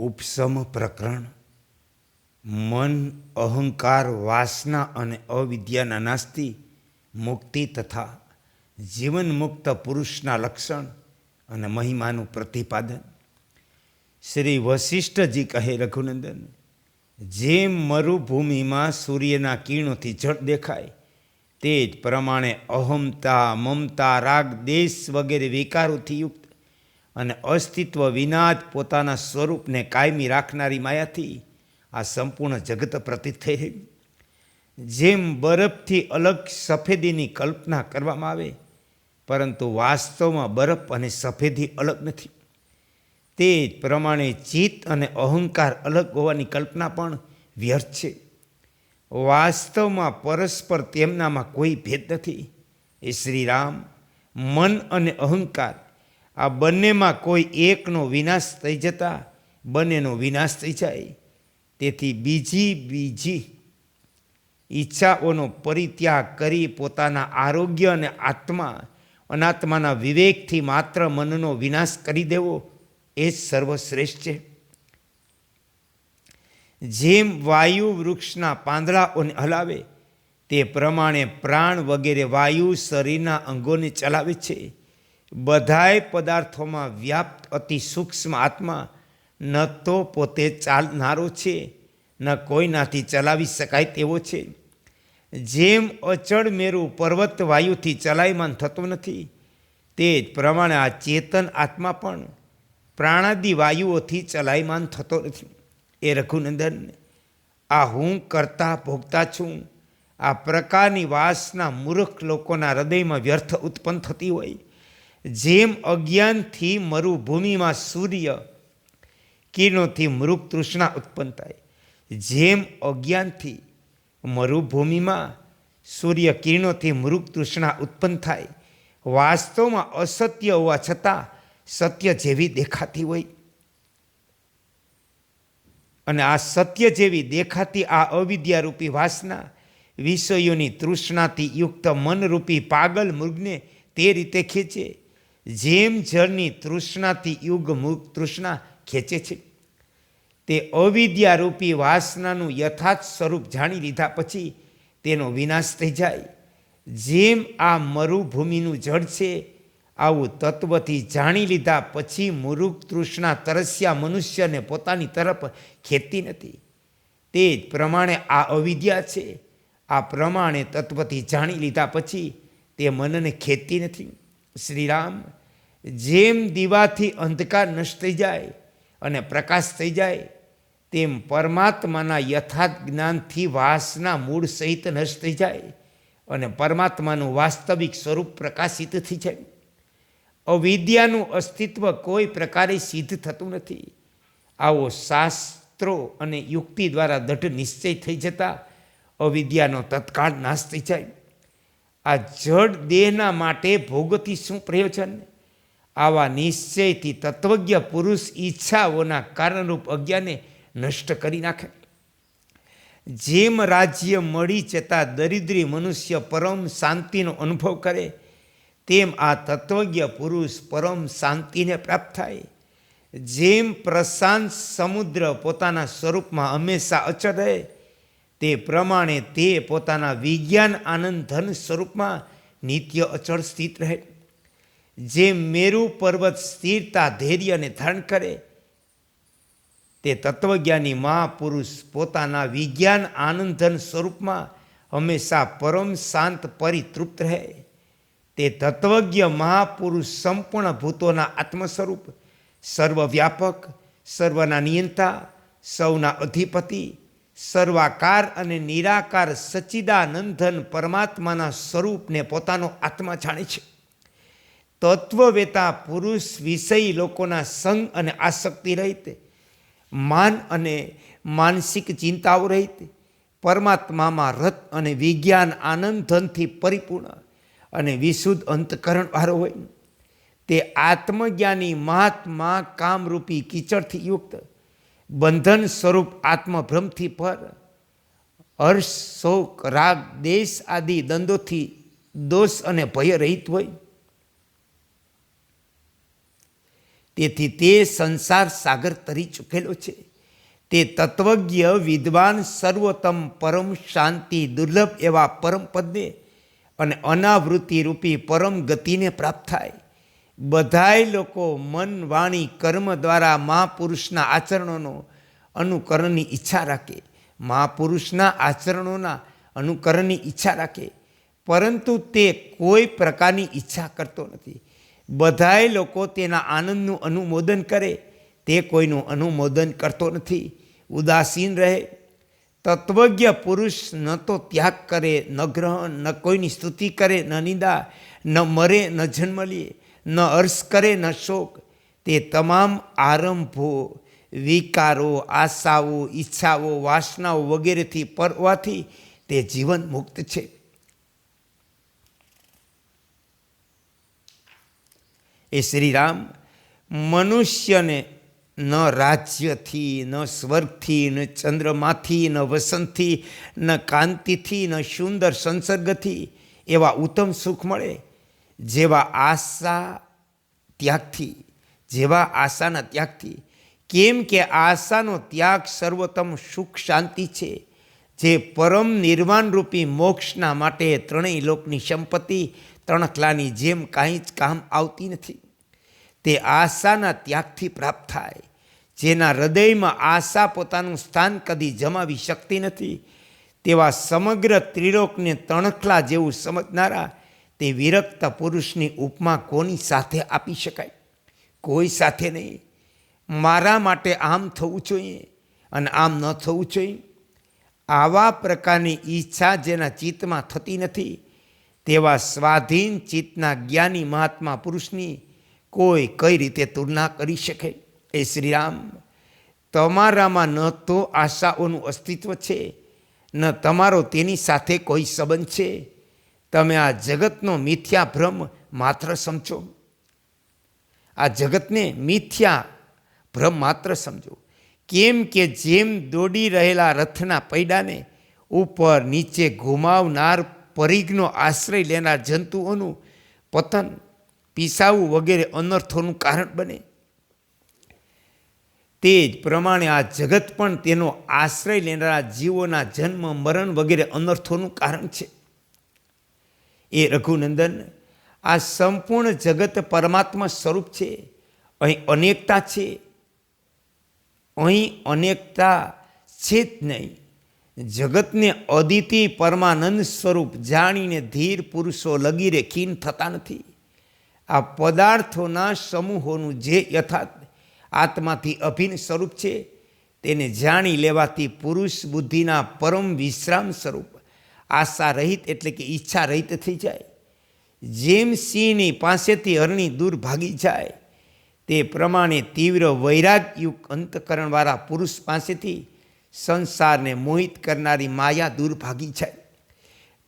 ઉપસમ પ્રકરણ. મન, અહંકાર, વાસના અને અવિદ્યાના નાસ્તી, મુક્તિ તથા જીવન મુક્ત પુરુષના લક્ષણ અને મહિમાનું પ્રતિપાદન. શ્રી વશિષ્ઠજી કહે, રઘુનંદન, જેમ મરુભૂમિમાં સૂર્યના કિરણોથી જળ દેખાય તે જ પ્રમાણે અહમતા, મમતા, રાગ, દેશ વગેરે વિકારોથી યુક્ત અને અસ્તિત્વ વિના જ પોતાના સ્વરૂપને કાયમી રાખનારી માયાથી આ સંપૂર્ણ જગત પ્રતીત થઈ રહ્યું જેમ બરફથી અલગ સફેદીની કલ્પના કરવામાં આવે, પરંતુ વાસ્તવમાં બરફ અને સફેદી અલગ નથી. તે જ પ્રમાણે ચિત્ત અને અહંકાર અલગ હોવાની કલ્પના પણ વ્યર્થ છે. વાસ્તવમાં પરસ્પર તેમનામાં કોઈ ભેદ નથી. એ શ્રીરામ, મન અને અહંકાર આ બંનેમાં કોઈ એકનો વિનાશ થઈ જતા, બંનેનો વિનાશ થઈ જાય. તેથી બીજી બીજી ઈચ્છાઓનો પરિત્યાગ કરી પોતાના આરોગ્ય અને આત્મા, અનાત્માના વિવેકથી માત્ર મનનો વિનાશ કરી દેવો એ જ સર્વશ્રેષ્ઠ છે. જેમ વાયુ વૃક્ષના પાંદડાઓને હલાવે, તે પ્રમાણે પ્રાણ વગેરે વાયુ શરીરના અંગોને ચલાવે છે. બધાય પદાર્થોમાં વ્યાપ્ત અતિ સૂક્ષ્મ આત્મા ન તો પોતે ચાલનારો છે, ન કોઈનાથી ચલાવી શકાય તેવો છે. જેમ અચળ મેરુ પર્વત વાયુથી ચલાયમાન થતો નથી, તે જ પ્રમાણે આ ચેતન આત્મા પણ પ્રાણાદિ વાયુઓથી ચલાયમાન થતો નથી. એ રઘુનંદન, આ હું કરતા ભોગતા છું. આ પ્રકારની વાસના મૂર્ખ લોકોના હૃદયમાં વ્યર્થ ઉત્પન્ન થતી હોય. જેમ અજ્ઞાનથી મરુભૂમિમાં સૂર્ય, કિરણોથી મૃગ તૃષ્ણા ઉત્પન્ન થાય. જેમ અજ્ઞાનથી મરુભૂમિમાં સૂર્ય, કિરણોથી મૃગ તૃષ્ણા ઉત્પન્ન થાય, વાસ્તવમાં અસત્ય હોવા છતાં સત્ય જેવી દેખાતી હોય. અને આ સત્ય જેવી દેખાતી આ અવિદ્યારૂપી વાસના વિષયોની તૃષ્ણાથી યુક્ત મનરૂપી પાગલ મૃગને તે રીતે ખેંચે જેમ જળની તૃષ્ણાથી યુગ મુખ તૃષ્ણા ખેંચે છે, તે અવિદ્યારૂપી વાસનાનું યથાર્થ સ્વરૂપ જાણી લીધા પછી તેનો વિનાશ થઈ જાય. જેમ આ મરુભૂમિનું જળ છે, આવું તત્વથી જાણી લીધા પછી મુરુખ તૃષ્ણા તરસ્યા મનુષ્યને પોતાની તરફ ખેતી નથી. તે જ પ્રમાણે આ અવિદ્યા છે. આ પ્રમાણે તત્વથી જાણી લીધા પછી તે મનને ખેતી નથી. શ્રીરામ જેમ દીવાથી અંધકાર નષ્ટ થઈ જાય અને પ્રકાશ થઈ જાય, તેમ પરમાત્માના યથાર્થ જ્ઞાનથી વાસના મૂળ સહિત નષ્ટ થઈ જાય અને પરમાત્માનું વાસ્તવિક સ્વરૂપ પ્રકાશિત થઈ જાય. અવિદ્યાનું અસ્તિત્વ કોઈ પ્રકારે સિદ્ધ થતું નથી. આવો શાસ્ત્રો અને યુક્તિ દ્વારા દઢ નિશ્ચય થઈ જતા અવિદ્યાનો તત્કાળ નાશ થઈ જાય. આ જડ દેહના માટે ભોગથી શું પ્રયોજન? આવા નિશ્ચયથી તત્વજ્ઞ પુરુષ ઈચ્છાઓના કારણરૂપ અજ્ઞાને નષ્ટ કરી નાખે. જેમ રાજ્ય મળી જતા દરિદ્રી મનુષ્ય પરમ શાંતિનો અનુભવ કરે, તેમ આ તત્વજ્ઞ પુરુષ પરમ શાંતિને પ્રાપ્ત થાય. જેમ પ્રશાંત સમુદ્ર પોતાના સ્વરૂપમાં હંમેશા અચળ રહે, તે પ્રમાણે તે પોતાના વિજ્ઞાન આનંદ ધન સ્વરૂપમાં નિત્ય અચળ સ્થિત રહે. જેમ મેરુ પર્વત સ્થિરતા ધૈર્યને ધારણ કરે, તે તત્વજ્ઞાની મહાપુરુષ પોતાના વિજ્ઞાન આનંદન સ્વરૂપમાં હંમેશા પરમ શાંત પરિતૃપ્ત રહે. તે તત્વજ્ઞ મહાપુરુષ સંપૂર્ણ ભૂતોના આત્મ સ્વરૂપ સર્વવ્યાપક, સર્વના નિયંતા, સૌના અધિપતિ, સર્વાકાર અને નિરાકાર સચ્ચિદાનંદન પરમાત્માના સ્વરૂપને પોતાનો આત્મા જાણે છે. તત્વવેતા પુરુષ વિષય લોકોના સંગ અને આસક્તિ રહીતે. માન અને માનસિક ચિંતાઓ રહીતે. પરમાત્મામાં રત અને વિજ્ઞાન આનંદ ધનથી પરિપૂર્ણ અને વિશુદ્ધ અંતકરણ વાળો હોય. તે આત્મજ્ઞાની મહાત્મા કામરૂપી કીચડથી યુક્ત, બંધન સ્વરૂપ આત્મભ્રમથી પર હર્ષ, શોક, રાગ, દેશ આદિ દંડોથી દોષ અને ભય રહિત હોય. તેથી તે સંસાર સાગર તરી ચૂકેલો છે. તે તત્વજ્ઞ, વિદ્વાન, સર્વોત્તમ, પરમ શાંતિ, દુર્લભ એવા પરમ પદને અને અનાવૃત્તિ રૂપી પરમ ગતિને પ્રાપ્ત થાય. બધાય લોકો મન, વાણી, કર્મ દ્વારા મહાપુરુષના આચરણોનો અનુકરણની ઈચ્છા રાખે. મહાપુરુષના આચરણોના અનુકરણની ઈચ્છા રાખે. પરંતુ તે કોઈ પ્રકારની ઈચ્છા કરતો નથી. બધાય લોકો તેના આનંદનું અનુમોદન કરે. તે કોઈનું અનુમોદન કરતો નથી. ઉદાસીન રહે. તત્વજ્ઞ પુરુષ ન તો ત્યાગ કરે, ન ગ્રહણ, ન કોઈની સ્તુતિ કરે, ન નિંદા, ન મરે, ન જન્મ લે, ન હર્ષ કરે, ન શોક. તે તમામ આરંભો, વિકારો, આશાઓ, ઈચ્છાઓ, વાસનાઓ વગેરેથી પરવાથી તે જીવન મુક્ત છે. એ શ્રીરામ મનુષ્યને ન રાજ્યથી, ન સ્વર્ગથી, ન ચંદ્રમાંથી, ન વસંતથી, ન કાંતિથી, ન સુંદર સંસર્ગથી એવા ઉત્તમ સુખ મળે, જેવા આશા ત્યાગથી, જેવા આશાના ત્યાગથી. કેમ કે આશાનો ત્યાગ સર્વોત્તમ સુખ શાંતિ છે, જે પરમ નિર્વાણરૂપી મોક્ષના માટે ત્રણેય લોકની સંપત્તિ તણખલાની જેમ કાંઈ જ કામ આવતી નથી. તે આશાના ત્યાગથી પ્રાપ્ત થાય. જેના હૃદયમાં આશા પોતાનું સ્થાન કદી જમાવી શકતી નથી. તેવા સમગ્ર ત્રિલોકને તણખલા જેવું સમજનારા તે વિરક્ત પુરુષની ઉપમા કોની સાથે આપી શકાય? કોઈ સાથે નહીં. મારા માટે આમ થવું જોઈએ અને આમ ન થવું જોઈએ. આવા પ્રકારની ઈચ્છા જેના ચિત્તમાં થતી નથી. તેવા સ્વાધીન ચિત્તના જ્ઞાની મહાત્મા પુરુષની કોઈ કઈ રીતે તુલના કરી શકે? એ શ્રીરામ, તમારામાં ન તો આશાઓનું અસ્તિત્વ છે, ન તમારો તેની સાથે કોઈ સંબંધ છે. તમે આ જગતનો મિથ્યા ભ્રમ માત્ર સમજો. આ જગતને મિથ્યા ભ્રમ માત્ર સમજો. કેમ કે જેમ દોડી રહેલા રથના પૈડાને ઉપર નીચે ઘુમાવનાર પરિઘનો આશ્રય લેનાર જંતુઓનું પતન, પીસાવું વગેરે અનર્થોનું કારણ બને. તે જ પ્રમાણે આ જગત પણ તેનો આશ્રય લેનારા જીવોના જન્મ, મરણ વગેરે અનર્થોનું કારણ છે. એ રઘુનંદન, આ સંપૂર્ણ જગત પરમાત્મા સ્વરૂપ છે. અહીં અનેકતા છે. અહીં અનેકતા છે જ નહીં. જગતને અદિતિ પરમાનંદ સ્વરૂપ જાણીને ધીર પુરુષો લગીરે ખીન થતા નથી. આ પદાર્થોના સમૂહોનું જે યથાર્થ આત્માથી અભિન્ન સ્વરૂપ છે, તેને જાણી લેવાથી પુરુષ બુદ્ધિના પરમ વિશ્રામ સ્વરૂપ આશા રહિત એટલે કે ઈચ્છા રહિત થઈ જાય. જેમ સિંહની પાસેથી હરણી દૂર ભાગી જાય, તે પ્રમાણે તીવ્ર વૈરાગયુક્ત અંતકરણવાળા પુરુષ પાસેથી સંસારને મોહિત કરનારી માયા દૂર ભાગી જાય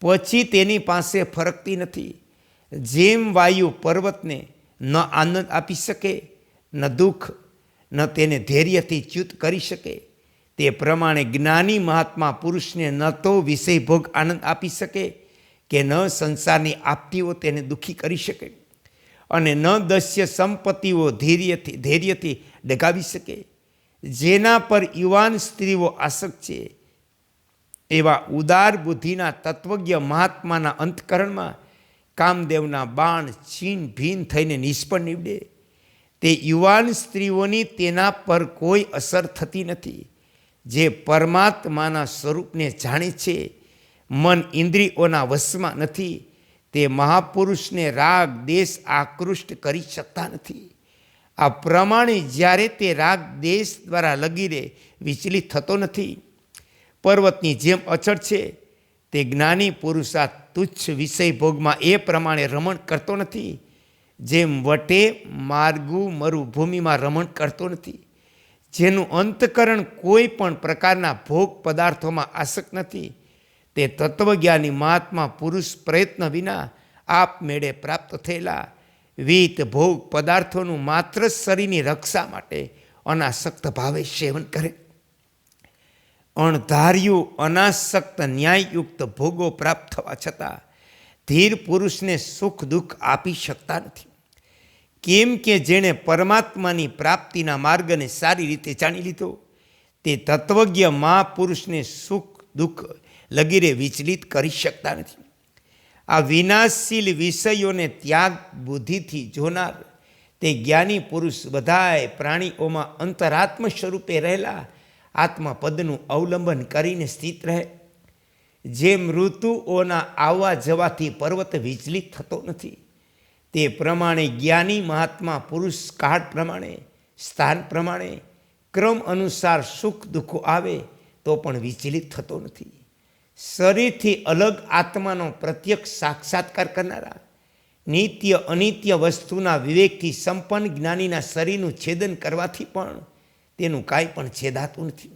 પછી તેની પાસે ફરકતી નથી. જેમ વાયુ પર્વતને ન આનંદ આપી શકે, ન દુઃખ, ન તેને ધૈર્યથી ચ્યુત કરી શકે, તે પ્રમાણે જ્ઞાની મહાત્મા પુરુષને ન તો વિષય ભોગ આનંદ આપી શકે કે ન સંસારની આપતીઓ તેને દુઃખી કરી શકે અને ન દસ્ય સંપત્તિઓ ધૈર્યથી ધૈર્યથી ડગાવી શકે. જેના પર યુવાન સ્ત્રીઓ આસક્ત છે. એવા ઉદાર બુદ્ધિના તત્વજ્ઞ મહાત્માના અંતકરણમાં કામદેવના બાણ છીન ભીન થઈને નિષ્ફળ નીવડે. તે યુવાન સ્ત્રીઓની તેના પર કોઈ અસર થતી નથી, જે પરમાત્માના સ્વરૂપને જાણે છે. મન ઇન્દ્રિયોના વશમાં નથી, તે મહાપુરુષને રાગ, દેશ આકૃષ્ટ કરી શકતા નથી. આ પ્રમાણે જ્યારે તે રાગ દેશ દ્વારા લગીરે વિચલિત થતો નથી. પર્વતની જેમ અચળ છે, તે જ્ઞાની પુરુષ આ તુચ્છ વિષય ભોગમાં એ પ્રમાણે રમણ કરતો નથી. જેમ વટે માર્ગુ મરુભૂમિમાં રમણ કરતો નથી. જેનું અંતકરણ કોઈ પણ પ્રકારના ભોગ પદાર્થોમાં આસક્ત નથી. તે તત્વજ્ઞાની મહાત્મા પુરુષ પ્રયત્ન વિના આપમેળે પ્રાપ્ત થયેલા વિત, ભોગ પદાર્થોનું માત્ર શરીરની રક્ષા માટે અનાસક્ત ભાવે સેવન કરે. અણધાર્યું, અનાસક્ત, ન્યાયયુક્ત ભોગો પ્રાપ્ત થવા છતાં ધીર પુરુષને સુખ, દુઃખ આપી શકતા નથી. કેમ કે જેણે પરમાત્માની પ્રાપ્તિના માર્ગને સારી રીતે જાણી લીધો, તે તત્વજ્ઞ મહાપુરુષને સુખ, દુઃખ લગીરે વિચલિત કરી શકતા નથી. આ વિનાશશીલ વિષયોને ત્યાગ બુદ્ધિથી જોનાર તે જ્ઞાની પુરુષ બધાએ પ્રાણીઓમાં અંતરાત્મ સ્વરૂપે રહેલા આત્મપદનું અવલંબન કરીને સ્થિત રહે. જેમ ઋતુઓના આવવા જવાથી પર્વત વિચલિત થતો નથી. તે પ્રમાણે જ્ઞાની મહાત્મા પુરુષ કાળ પ્રમાણે, સ્થાન પ્રમાણે, ક્રમ અનુસાર સુખ દુઃખો આવે તો પણ વિચલિત થતો નથી. શરીરથી અલગ આત્માનો પ્રત્યક્ષ સાક્ષાત્કાર કરનારા, નિત્ય અનિત્ય વસ્તુના વિવેકથી સંપન્ન જ્ઞાનીના શરીરનું છેદન કરવાથી પણ તેનું કાંઈ પણ છેદાતું નથી.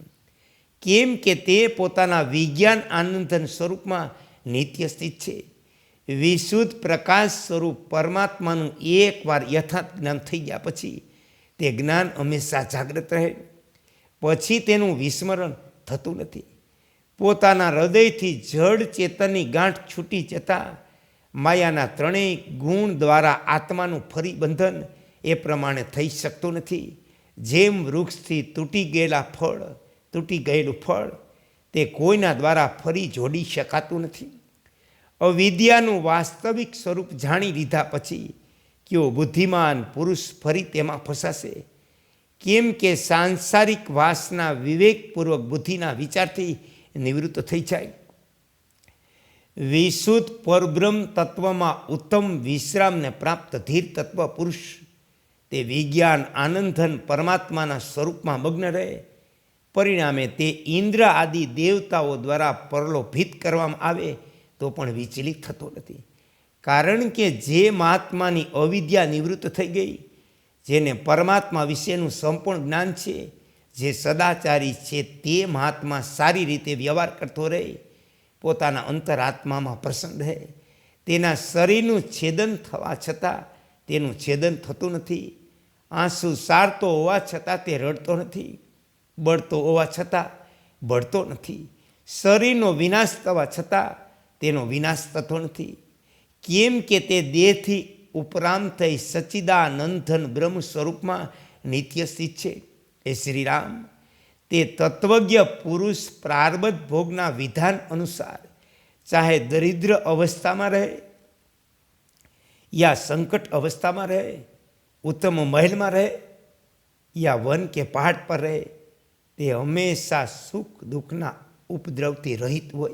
કેમ કે તે પોતાના વિજ્ઞાન આનંદન સ્વરૂપમાં નિત્ય સ્થિત છે. વિશુદ્ધ પ્રકાશ સ્વરૂપ પરમાત્માનું એકવાર યથાર્થ જ્ઞાન થઈ ગયા પછી તે જ્ઞાન હંમેશા જાગ્રત રહે. પછી તેનું વિસ્મરણ થતું નથી. પોતાના હૃદયથી જડ ચેતનની ગાંઠ છૂટી જતા માયાના ત્રણેય ગુણ દ્વારા આત્માનું ફરી બંધન એ પ્રમાણે થઈ શકતું નથી. જેમ વૃક્ષથી તૂટી ગયેલા ફળ, તૂટી ગયેલું ફળ, તે કોઈના દ્વારા ફરી જોડી શકાતું નથી. અવિદ્યાનું વાસ્તવિક સ્વરૂપ જાણી લીધા પછી કેવો બુદ્ધિમાન પુરુષ ફરી તેમાં ફસાશે? કેમ કે સાંસારિક વાસના વિવેકપૂર્વક બુદ્ધિના વિચારથી નિવૃત્ત થઈ જાય. વિશુદ્ધ પરબ્રહ્મ તત્વમાં ઉત્તમ વિશ્રામને પ્રાપ્ત ધીર તત્વ પુરુષ, તે વિજ્ઞાન આનંદન પરમાત્માના સ્વરૂપમાં મગ્ન રહે. પરિણામે તે ઇન્દ્ર આદિ દેવતાઓ દ્વારા પરલોભિત કરવામાં આવે તો પણ વિચલિત થતો નથી. કારણ કે જે મહાત્માની અવિદ્યા નિવૃત્ત થઈ ગઈ, જેને પરમાત્મા વિશેનું સંપૂર્ણ જ્ઞાન છે જે સદાચારી છે તે મહાત્મા સારી રીતે વ્યવહાર કરતો રહે, પોતાના અંતરાત્મામાં પ્રસન્ન રહે. તેના શરીરનું છેદન થવા છતાં તેનું છેદન થતું નથી. આંસુ સારતો હોવા છતાં તે રડતો નથી, બળતો હોવા છતાં બળતો નથી. શરીરનો વિનાશ થવા છતાં તેનો વિનાશ થતો નથી. કેમ કે તે દેહથી ઉપરાંત થઈ સચ્ચિદાનંદન બ્રહ્મ સ્વરૂપમાં નિત્ય સ્થિત છે. એ શ્રીરામ, તે તત્વજ્ઞ પુરુષ પ્રારબ્ધ ભોગના વિધાન અનુસાર ચાહે દરિદ્ર અવસ્થામાં રહે યા સંકટ અવસ્થામાં રહે, ઉત્તમ મહેલમાં રહે યા વન કે પહાડ પર રહે, તે હંમેશા સુખ દુઃખના ઉપદ્રવથી રહિત હોય.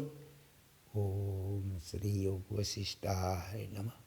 ઓમ શ્રી યોગ વશિષ્ઠાય નમઃ.